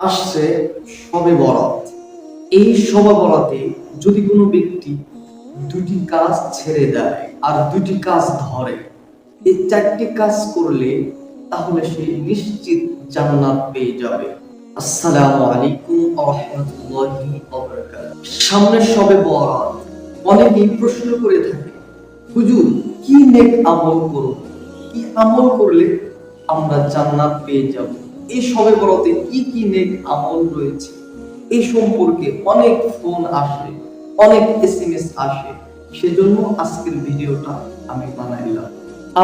আসছে সবে বরাত। এই সবে বরাতে যদি কোনো ব্যক্তি দুটি কাজ ছেড়ে দেয় আর দুটি কাজ ধরে, এই চারটি কাজ করলে তাহলে সে নিশ্চিত জান্নাত পেয়ে যাবে। আসসালামু আলাইকুম রাহমাতুল্লাহি সামনে সবে বরাত। অনেকেই প্রশ্ন করে থাকে, হুজুর, কি নেক আমল করব? কি আমল করলে আমরা জান্নাত পেয়ে যাব? এই সবে বরাতে কি কি নেক আমল রয়েছে? এই সম্পর্কে অনেক ফোন আসে, অনেক এসএমএস আসে। সেজন্য আজকের ভিডিওটা আমি বানাইলাম।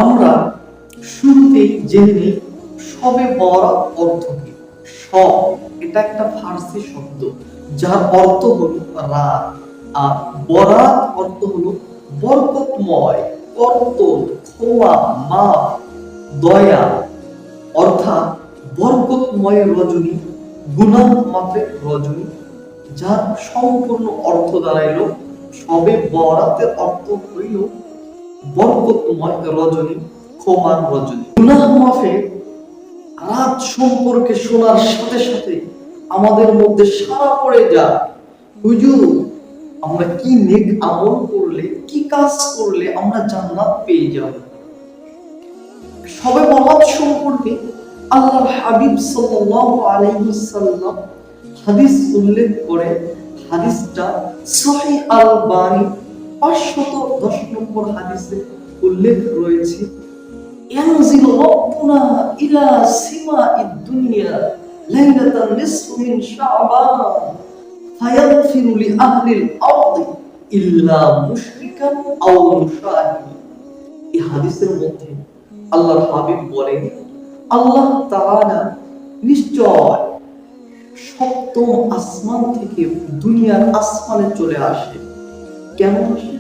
আমরা শুরুতেই জেনে সবে বরাত অর্থ কি। সব, এটা একটা ফার্সি শব্দ, যার অর্থ হলো রাত। আর বরাত অর্থ হলো বরকতময় কর্তন ক্ষমা মা দয়া। অর্থাৎ বরকতময় রজনী গুনাহ মাফের রজনী যার সম্পূর্ণ অর্থ দাঁড়াইল, সবে বরাতের অর্থ হইল বরকতময় রজনী, ক্ষমার রজনী। গুনাহ মাফের রাত সম্পর্কে শোনার সাথে সাথে আমাদের মধ্যে সারা পড়ে যায়, হুজুর, আমরা কি নেক আমল করলে, কি কাজ করলে আমরা জান্নাত পেয়ে যাব? সবে বরাত সম্পর্কে আল্লাহর হাবিব সাল্লাল্লাহু আলাইহি ওয়াসাল্লাম হাদিস উল্লেখ করে, হাদিসটা সহি আল বানি পাঁচশত দশ নম্বর হাদিসে উল্লেখ রয়েছে। ইয়ানজিল রব্বুনা ইলা সিমা দুনিয়া লাইলাতান নিসফ মিন শাবান ফায়াগফিরু লি আহলিল আরদি ইল্লা মুশরিকান আও মুশাহিদ এই হাদিসের মধ্যে আল্লাহর হাবিব বলেন আল্লাহ নিশ্চয় সপ্তম আসমান থেকে দুনিয়ার আসমানে চলে আসে। কেন আসে?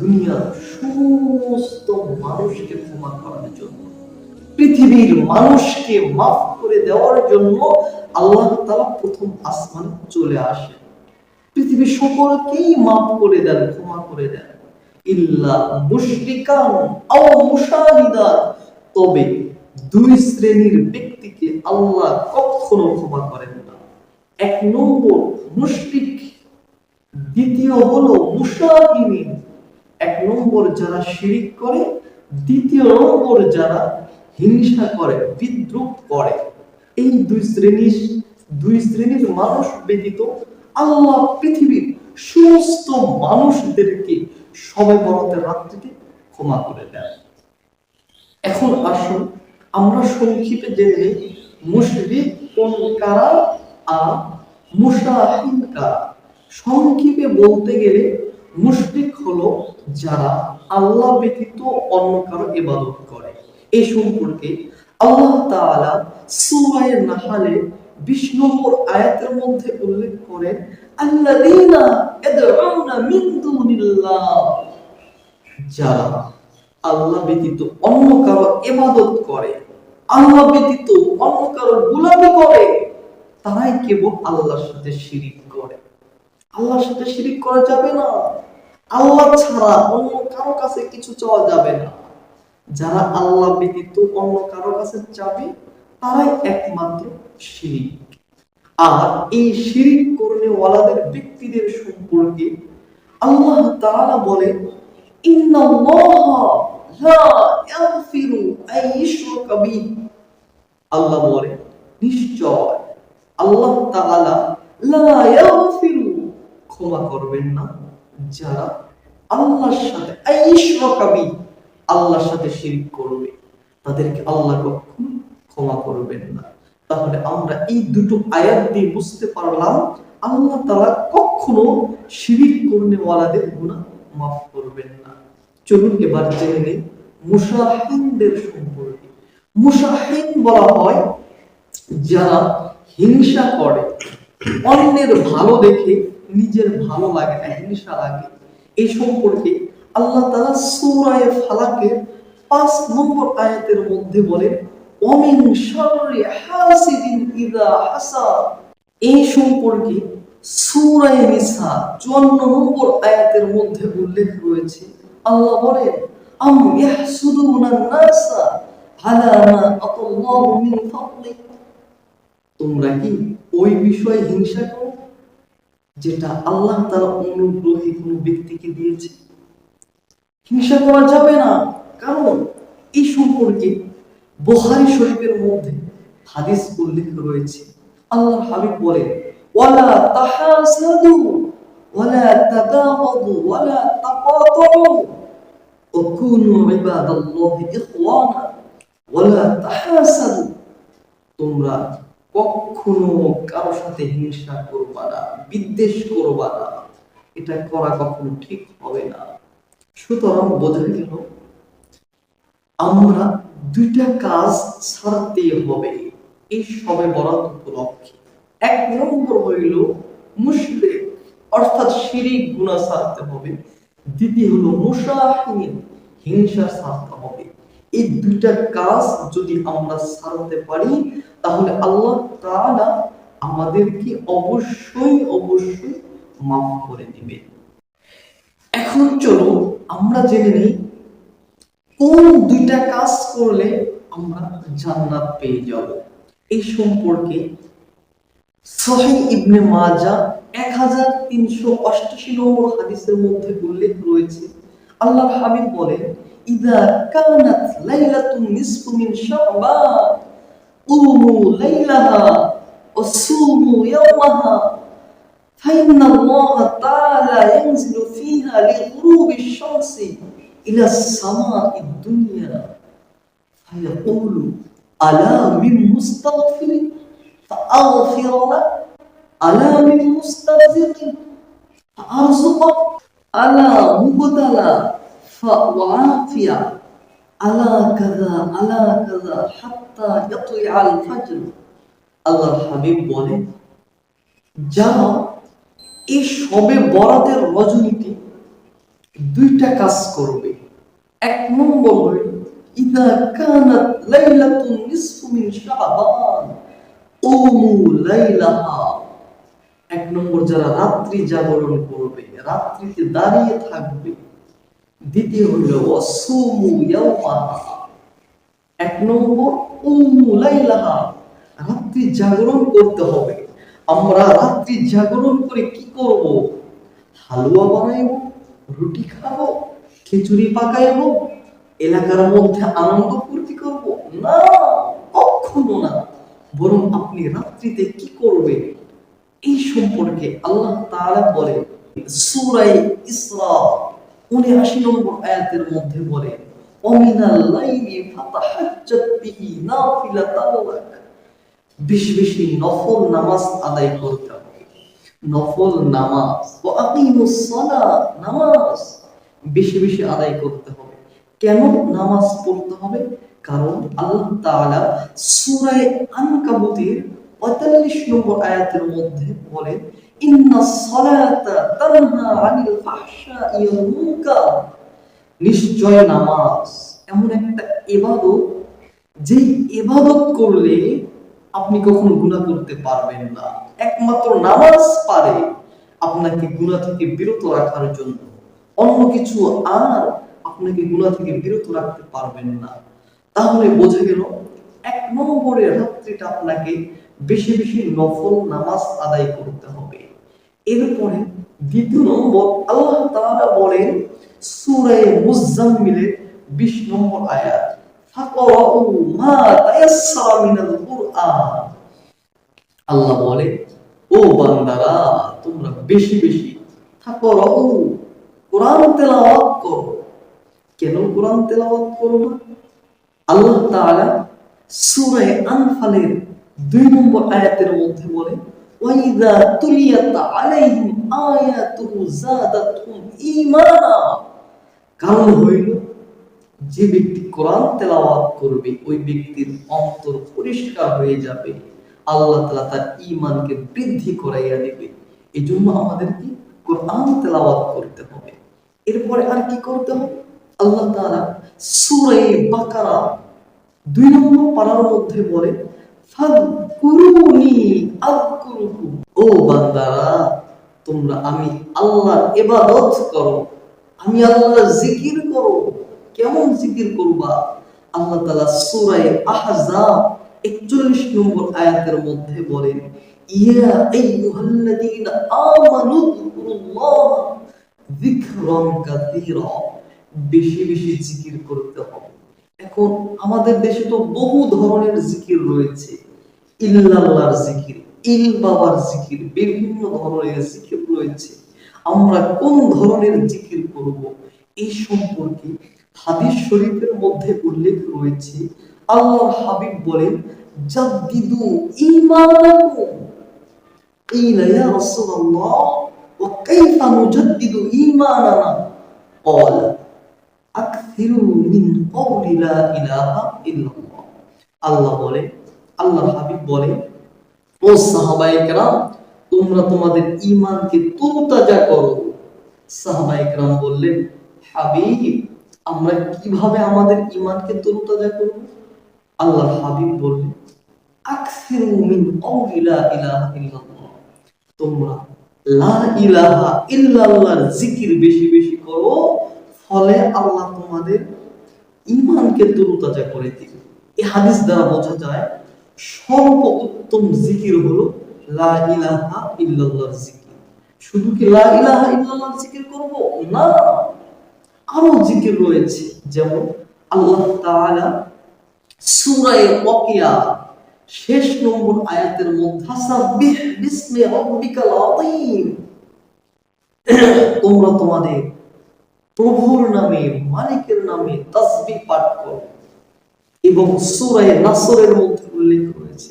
দুনিয়ার সমস্ত মানুষকে ক্ষমা করার জন্য, পৃথিবীর মানুষকে মাফ করে দেওয়ার জন্য আল্লাহ তাআলা প্রথম আসমানে চলে আসে। পৃথিবীর সকলকেই মাফ করে দেন, ক্ষমা করে দেন। ইল্লা মুশরিকান আও মুশাহিদান। তবে দুই শ্রেণির ব্যক্তিকে আল্লাহ কখনো ক্ষমা করেন না। এক নম্বর মুশরিক, দ্বিতীয় হলো মুশাহিদিন। এক নম্বর যারা শিরিক করে, দ্বিতীয় নম্বর যারা হিংসা করে, বিদ্রুপ করে। এই দুই শ্রেণির দুই শ্রেণির মানুষ ব্যতীত আল্লাহ পৃথিবীর সমস্ত মানুষদেরকে সবাই বরাতের রাত্রিতে ক্ষমা করে দেন। এখন আসুন, আমরা সংক্ষেপে জেনে মুশরিক কোন কারা আর মুশাহিন কারা। সংক্ষেপে বলতে গেলে, মুশরিক হলো যারা আল্লাহ ব্যতীত অন্য কারও ইবাদত করে। এই সম্পর্কে আল্লাহ তাআলা সূরা নাহালে 20 নম্বর আয়াতের মধ্যে উল্লেখ করেন, আল্লাযীনা ইয়াদউনা মিন দুনিল্লাহ যারা আল্লাহ ব্যতীত অন্য কারও ইবাদত করে, আল্লাহ ব্যতীত অন্য কারও গোলামি করে। তারাই কেবল আল্লাহর সাথে শিরিক করে। আল্লাহর সাথে শিরিক করা যাবে না। আল্লাহ ছাড়া অন্য কারও কাছে কিছু চাওয়া যাবে না। যারা আল্লাহ ব্যতীত অন্য কারও কাছে চাবে, তারাই একমাত্র শিরিক। আর এই শিরিক করনে ওয়ালাদের ব্যক্তিদের সম্পর্কে আল্লাহ আল্লাহ নিশ্চয় আল্লাহ ক্ষমা করবেন না যারা আল্লাহর সাথে আইশরাকাবি আল্লাহর সাথে শিরিক করবে। তাদেরকে আল্লাহ কখনো ক্ষমা করবেন না। তাহলে আমরা এই দুটো আয়াত দিয়ে বুঝতে পারলাম আল্লাহ তাআলা কখনো শিরিক করনে ওয়ালাদের গুনাহ মাফ করবেন না। চলুন এবার জেনে নিই মুশাহিনদের সম্পর্কে। মুশাহিন বলা হয় যারা হিংসা করে, অন্যের ভালো দেখে নিজের ভালো লাগে না, হিংসা লাগে। এই সম্পর্কে আল্লাহ তাআলা সূরা ফালাকের 5 নম্বর আয়াতের মধ্যে বলেন শাররি হাসিদিন হাসাদ এই সম্পর্কে নিসা 54 নম্বর আয়াতের মধ্যে উল্লেখ রয়েছে। আল্লাহ বলেন, আম নাসা আতাল্লাহু মিন ফাদলিহি তোমরা কি ওই বিষয়ে হিংসা করো যেটা আল্লাহ তার অনুগ্রহে কোনো ব্যক্তিকে দিয়েছে? হিংসা করা যাবে না। কারণ এই সম্পর্কে বোহারি শরীফের মধ্যে হাদিস উল্লেখ রয়েছে আল্লাহ হাবিব বলেন ওয়ালা তাহাসাদু ওয়ালা তাদাবাদু ওয়ালা তাকাতাউ وكونوا عباد الله إخوانا ولا تحاسدوا তোমরা কখনো কারোর সাথে হিংসা করবা না বিদ্বেষ করবা না এটা করা কখনো ঠিক হবে না সুতরাং বোঝা গেল আমরা দুইটা কাজ ছাড়তে হবে। এই সবে বরাত উপলক্ষে। এক নম্বর হইল মুশরিক, অর্থাৎ শিরিক গুণা ছাড়তে হবে। দ্বিতীয় হলো মুসাহিন হিংসা ছাড়তে হবে। এই দুইটা কাজ যদি আমরা ছাড়তে পারি, তাহলে আল্লাহ তাআলা আমাদেরকে অবশ্যই অবশ্যই মাফ করে দিবে এখন চলো আমরা জেনে নিই কোন দুইটা কাজ করলে আমরা জান্নাত পেয়ে যাব এই সম্পর্কে সহি ইবনে মাজা এক হাজার তিনশো অষ্টাশি নম্বর হাদিসের মধ্যে উল্লেখ রয়েছে আল্লাহর হাবিব বলেন ইদা কানাত লাইলাতুন নিসফু মিন শাবান উমু লাইলাহা ওয়াসুমু ইয়াওমাহা فإن الله تعالى ينزل فيها لغروب الشمس إلى السماء الدنيا فيقول ألا من مستغفر فأغفر له ألا من مسترزق فأرزقه ألا مبتلى فأعافيه ألا كذا ألا كذا حتى يطلع الفجر আল্লাহ হাবিব বলেন যারা এই সবে বরাতের রজনীতে দুইটা কাজ করবে এক নম্বর ইদা কানাত লাইলাতুন নিসফু মিন শাবান উমু লাইলাহা এক নম্বর যারা রাত্রি জাগরণ করবে, রাত্রিতে দাঁড়িয়ে থাকবে, দ্বিতীয় ইয়াওমাহা এক নম্বর রাত্রি জাগরণ করতে হবে। আমরা রাত্রি জাগরণ করে কি করব? হালুয়া বানাইব, রুটি খাব খিচুড়ি পাকাইব, এলাকার মধ্যে আনন্দ ফুর্তি করব? না, কখনো না। বরং আপনি রাত্রিতে কি করবেন? এই সম্পর্কে আল্লাহ তাআলা বলে সূরায়ে ইসরা 79 নম্বর আয়াতের মধ্যে বলে বেশি বেশি নফল নামাজ আদায় করতে হবে। নফল নামাজ নামাজ। বেশি বেশি আদায় করতে হবে। কেন নামাজ পড়তে হবে? কারণ আল্লাহ তাআলা সূরা আনকাবুতের 45 নম্বর আয়াতের মধ্যে বলেন সালাতা তানহা আনিল মুনকার। নিশ্চয় নামাজ এমন একটা ইবাদত, যেই ইবাদত করলে আপনি কখনো গুনাহ করতে পারবেন না। একমাত্র নামাজ পারে আপনাকে গুনাহ থেকে বিরত রাখার জন্য। অন্য কিছু আর আপনাকে গুনাহ থেকে বিরত রাখতে পারবেন না। তাহলে বোঝা গেল, এক নম্বরে রাত্রিটা আপনাকে বেশি বেশি নফল নামাজ আদায় করতে হবে। এরপরে দ্বিতীয় নম্বর, আল্লাহ তাআলা বলেন সূরা মুজাম্মিলের 20 নম্বর আয়াত আল্লাহ বলে, ও বান্দারা, তোমরা বেশি বেশি ফাকরাউ কোরআন তেলাওয়াত করো। কেন কোরআন তেলাওয়াত করো না? আল্লাহ তাআলা সূরা আনফালের দুই নম্বর আয়াতের মধ্যে বলে ওয়াইদা তুলিয়াত আলাইহিম আয়াতুহু যাদাতহুম ঈমানা কারণ হইল, যে ব্যক্তি কোরআন তেলাওয়াত করবে, ওই ব্যক্তির অন্তর পরিষ্কার হয়ে যাবে। আল্লাহ তাআলা তার ঈমানকে বৃদ্ধি করাইয়া দেবে। এজন্য আমাদেরকে কোরআন তেলাওয়াত করতে হবে। এরপরে আর কি করতে হবে আল্লাহ তাআলা সূরা বাকারা দুই নম্বর পারার মধ্যে বলে ও বান্দারা, তোমরা আমি ইবাদত করো, আমি আল্লাহর জিকির করো। কেমন জিকির করবা? আল্লাহ তাআলা সূরা আহজাব 41 নম্বর আয়াতের মধ্যে বলেন, ইয়া আইয়ুহাল্লাযীনা আমানু বেশি বেশি জিকির করতে হবে। এখন আমাদের দেশে তো বহু ধরনের জিকির রয়েছে। জিকির, ইল বাবার জিকির, বিভিন্ন ধরনের জিকির রয়েছে। আমরা কোন ধরনের জিকির করব? এই সম্পর্কে হাদিস শরীফের মধ্যে উল্লেখ রয়েছে আল্লাহ হাবিব বলেন জাদ্দিদু ইয়া রাসূলুল্লাহ وكيف نجدد إيماننا قال أكثروا من قول لا إله إلا الله আল্লাহ বলে আল্লাহর হাবিব বলে ও সাহাবায়ে কেরাম তোমরা তোমাদের ঈমানকে তরতাজা করো সাহাবায়ে কেরাম বললেন হাবিব আমরা কিভাবে আমাদের ঈমানকে তরতাজা করব আল্লাহর হাবিব বললেন আকসিরু মিন কওলি লা ইলাহা ইল্লাল্লাহ তোমরা লা ইলাহা ইল্লাল্লাহর জিকির বেশি বেশি করো, ফলে আল্লাহ তোমাদের ঈমানকে তরতাজা করে দিবে। এই হাদিস দ্বারা বোঝা যায় সর্ব উত্তম জিকির হলো লা ইলাহা ইল্লাল্লাহর জিকির। শুধু কি লা ইলাহা ইল্লাল্লাহর জিকির করব? না। আরও জিকির রয়েছে, যেমন আল্লাহ তাআলা সূরা ওয়াকিয়া শেষ নম্বর আয়াতের মধ্যে তোমরা তোমাদের প্রভুর নামে, মালিকের নামে তাসবিহ পাঠ করো। এবং সূরা নাসরের মধ্যে উল্লেখ রয়েছে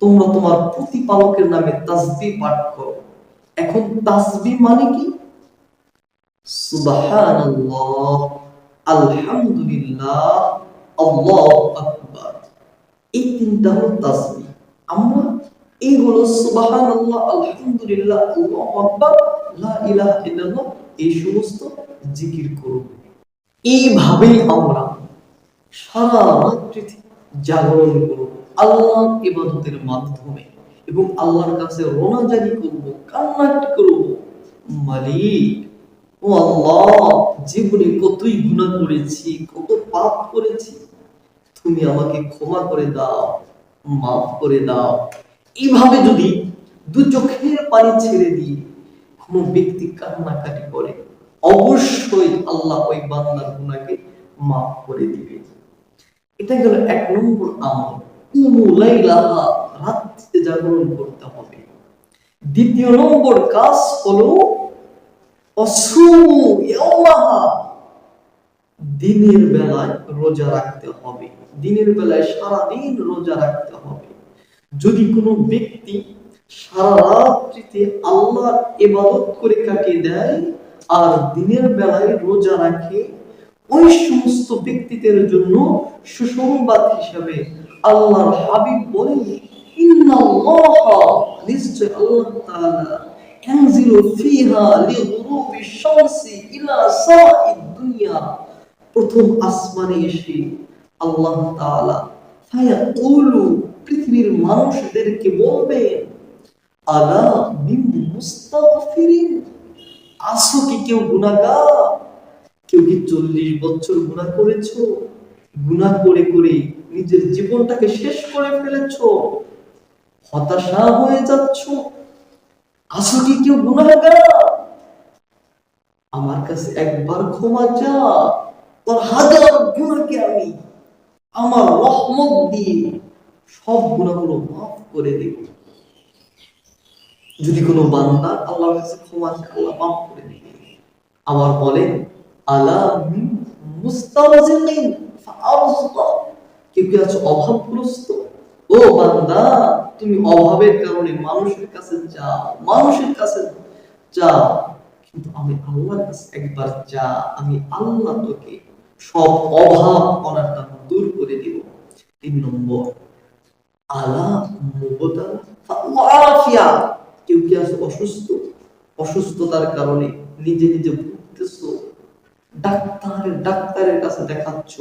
তোমরা তোমার প্রতিপালকের নামে তাসবিহ পাঠ করো। এখন তাসবিহ মানে কি? সুবহানাল্লাহ। আলহামদুলিল্লাহ, আল্লাহু আকবার। এই তিনটা আমরা সুবহানাল্লাহ, আলহামদুলিল্লাহ আকবার, লা ইল্লাল্লাহ, এই সমস্ত জিকির করব এইভাবেই আমরা সারা রাত্রি জাগরণ করব আল্লাহ ইবাদতের মাধ্যমে এবং আল্লাহর কাছে রোনাজারি করব, কান্নাকাটি করব। মালিক ও আল্লাহ, জীবনে কতই গুনাহ করেছি, কত পাপ করেছি, তুমি আমাকে ক্ষমা করে দাও, মাফ করে দাও। এইভাবে যদি দু চোখের পানি ছেড়ে দিয়ে কোন ব্যক্তি কান্নাকাটি করে, অবশ্যই আল্লাহ ওই বান্দার গুনাহকে মাফ করে দিবে। এটা গেল এক নম্বর আমল। কুমুলাইলাহা রাত্রিতে জাগরণ করতে হবে। দ্বিতীয় নম্বর কাজ হলো দিনের বেলায় রোজা রাখতে হবে। দিনের বেলায় সারা দিন রোজা রাখতে হবে। যদি কোনো ব্যক্তি সারা রাত্রিতে আল্লাহর ইবাদত করে কাটিয়ে দেয় আর দিনের বেলায় রোজা রাখে, ওই সমস্ত ব্যক্তিদের জন্য সুসংবাদ হিসাবে আল্লাহর হাবিব বলেন, ইন্নাল্লাহা, নিশ্চয় আল্লাহ তাআলা ইয়ানজিলু ফিহা ইলা দুনিয়া। প্রথম আসমানে এসে আল্লাহ তাআলা ফায়াকুলু, পৃথিবীর মানুষদেরকে বলবেন আলা মুস্তাগফিরিন আসো কি কেউ গুনাহগার? কেউ কি চল্লিশ বছর গুণা করেছ? গুণা করে করে নিজের জীবনটাকে শেষ করে ফেলেছো? হতাশা হয়ে যাচ্ছ? আসো কি কেউ আমার কাছে একবার ক্ষমা চা তোর হাজার গুণাকে আমি আমার রহমত দিয়ে সব গুণাগুলো মাফ করে দেব। যদি কোনো বান্দা আল্লাহর কাছে ক্ষমা চায়, আল্লাহ মাফ করে দেবে। আবার বলেন আলা মুস্তারজিকিন ফাআরজুকা কেউ কি আছো অভাবগ্রস্ত? ও বান্দা, তুমি অভাবের কারণে মানুষের কাছে যাও মানুষের কাছে যাও কিন্তু আমি আল্লাহর কাছে একবার যা আমি আল্লাহ তোকে সব অভাব অনাটন দূর করে দিব, তিন নম্বর, আলা মুবতালা কেউ কি আছে অসুস্থ? অসুস্থতার কারণে নিজে নিজে ভুগতেছো? ডাক্তারের ডাক্তারের কাছে দেখাচ্ছ,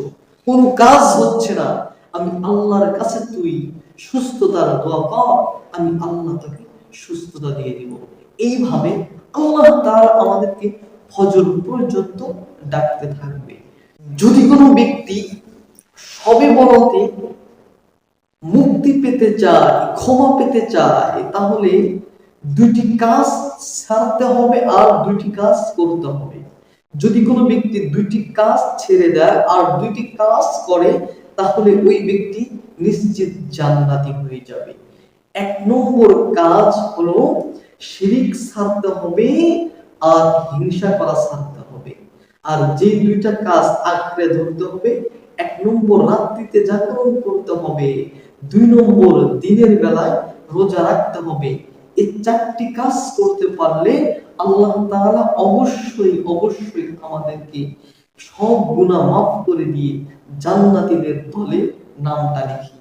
কোনো কাজ হচ্ছে না। আমি আল্লাহর কাছে তুই সুস্থতার দোয়া কর আমি আল্লাহ তোকে সুস্থতা দিয়ে দিব। এইভাবে আল্লাহ তাআলা আমাদেরকে ফজর পর্যন্ত ডাকতে থাকবে। যদি কোনো ব্যক্তি সবে বলতে মুক্তি পেতে চায়, ক্ষমা পেতে চায়, তাহলে কাজ ছাড়তে হবে আর দুটি কাজ করতে হবে। যদি কোনো ব্যক্তি দুইটি কাজ ছেড়ে দেয় আর দুইটি কাজ করে, তাহলে ওই ব্যক্তি নিশ্চিত জান্নাতি হয়ে যাবে। এক নম্বর কাজ হলো শিরিক ছাড়তে হবে আর হিংসা করা ছাড়তে হবে। আর যে দুইটা কাজ আঁকড়ে ধরতে হবে, এক নম্বর রাত্রিতে জাগরণ করতে হবে, দুই নম্বর দিনের বেলায় রোজা রাখতে হবে। এই চারটি কাজ করতে পারলে আল্লাহ তাআলা অবশ্যই অবশ্যই আমাদেরকে সব গুনাহ মাফ করে দিয়ে জান্নাতীদের দলে নামটা দেবে